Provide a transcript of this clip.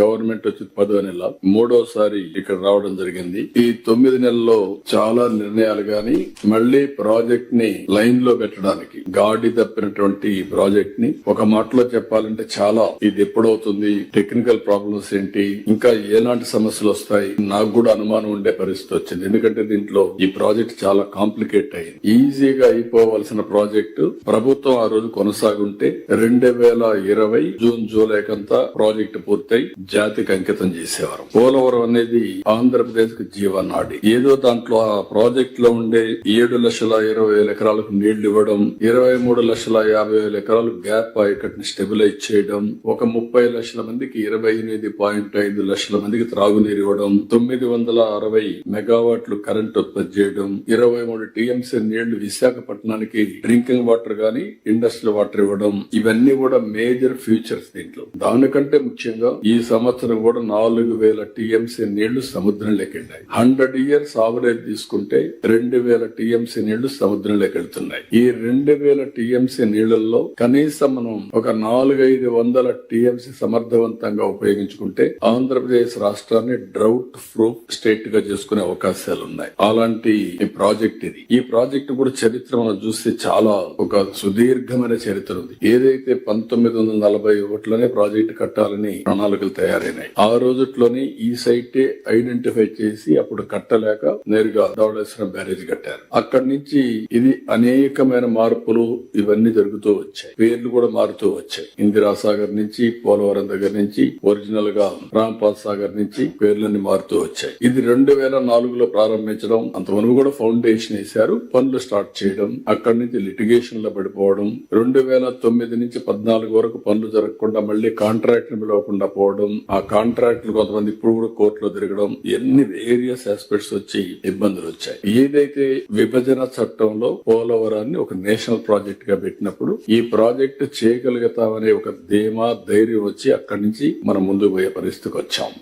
Government వచ్చి పదో నెల మూడోసారి ఇక్కడ రావడం జరిగింది. ఈ తొమ్మిది నెలల్లో చాలా నిర్ణయాలు గాని మళ్ళీ ప్రాజెక్ట్ని లైన్లో పెట్టడానికి గాడి తప్పినటువంటి ప్రాజెక్ట్ని ఒక మాటలో చెప్పాలంటే చాలా ఇది ఎప్పుడవుతుంది టెక్నికల్ ప్రాబ్లమ్స్ ఏంటి ఇంకా ఎలాంటి సమస్యలు వస్తాయి నాకు కూడా అనుమానం ఉండే పరిస్థితి వచ్చింది. ఎందుకంటే దీంట్లో ఈ ప్రాజెక్ట్ చాలా కాంప్లికేట్ అయింది. ఈజీగా అయిపోవలసిన ప్రాజెక్టు ప్రభుత్వం ఆ రోజు కొనసాగుంటే రెండు వేల ఇరవై జూన్ జూలై కంతా ప్రాజెక్ట్ పూర్తయి జాతికి అంకితం చేసేవారు. పోలవరం అనేది ఆంధ్రప్రదేశ్కు జీవనాడి ఏదో దాంట్లో ఆ ప్రాజెక్ట్లో ఉండే ఏడు లక్షల ఇరవై వేల ఎకరాలకు నీళ్ళు ఇవ్వడం ఇరవై మూడు లక్షల యాభై వేల ఎకరాలు గ్యాప్ ఆయకట్టుని స్టెబిలైజ్ చేయడం ఒక ముప్పై లక్షల మందికి ఇరవై ఎనిమిది పాయింట్ ఐదు లక్షల మందికి త్రాగునీరు ఇవ్వడం తొమ్మిది వందల అరవై మెగావాట్లు కరెంట్ ఉత్పత్తి చేయడం ఇరవై మూడు టీఎంసీ నీళ్ళు విశాఖపట్నానికి డ్రింకింగ్ వాటర్ గాని ఇండస్ట్రియల్ వాటర్ ఇవ్వడం ఇవన్నీ కూడా మేజర్ ఫ్యూచర్స్ దీంట్లో. దానికంటే ముఖ్యంగా ఈ సంవత్సరం కూడా నాలుగు వేల టీఎంసీ నీళ్ళు సముద్రంలోకి వెళ్ళాయి హండ్రెడ్ ఇయర్స్ ఆవరేజ్ తీసుకుంటే రెండు వేల టీఎంసీ నీళ్ళు సముద్రంలోకి వెళ్తున్నాయి ఈ రెండు వేల టీఎంసీ నీళ్ళలో కనీసం మనం ఒక నాలుగైదు వందల టీఎంసీ సమర్థవంతంగా ఉపయోగించుకుంటే ఆంధ్రప్రదేశ్ రాష్ట్రాన్ని డ్రౌట్ ప్రూఫ్ స్టేట్గా చేసుకునే అవకాశాలు ఉన్నాయి అలాంటి ఈ ప్రాజెక్ట్ ఇది. ఈ ప్రాజెక్ట్ కూడా చరిత్ర మనం చూస్తే చాలా ఒక సుదీర్ఘమైన చరిత్ర ఉంది. ఏదైతే పంతొమ్మిది వందల నలభై ఒకటిలోనే ప్రాజెక్ట్ కట్టాలని ప్రణాళికలు తయారైనాయి. ఆ రోజుట్లోనే ఈ సైట్ ఐడెంటిఫై చేసి అప్పుడు కట్టలేక నేరుగా ధవళేశ్వరం బ్యారేజ్ కట్టారు. అక్కడి నుంచి ఇది అనేకమైన మార్పులు ఇవన్నీ జరుగుతూ వచ్చాయి. పేర్లు కూడా మారుతూ వచ్చాయి. ఇందిరా సాగర్ నుంచి పోలవరం దగ్గర నుంచి ఒరిజినల్గా రాంపాల్ సాగర్ నుంచి పేర్లన్నీ మారుతూ వచ్చాయి. ఇది రెండు వేల నాలుగులో ప్రారంభించడం అంతవరకు కూడా ఫౌండేషన్ వేశారు. పనులు స్టార్ట్ చేయడం అక్కడి నుంచి లిటిగేషన్లో పడిపోవడం రెండు వేల తొమ్మిది నుంచి పద్నాలుగు వరకు పనులు జరగకుండా మళ్ళీ కాంట్రాక్ట్ని పిలవకుండా పోవడం ఆ కాంట్రాక్ట్ కొంతమంది ఇప్పుడు కూడా కోర్టులో తిరగడం ఎన్ని వేరియస్ ఆస్పెక్ట్స్ వచ్చి ఇబ్బందులు వచ్చాయి. ఏదైతే విభజన చట్టంలో పోలవరాన్ని ఒక నేషనల్ ప్రాజెక్ట్గా పెట్టినప్పుడు ఈ ప్రాజెక్ట్ చేయగలుగుతామనే ఒక ధీమా ధైర్యం వచ్చి అక్కడి నుంచి మనం ముందుకు పోయే పరిస్థితికి వచ్చాం.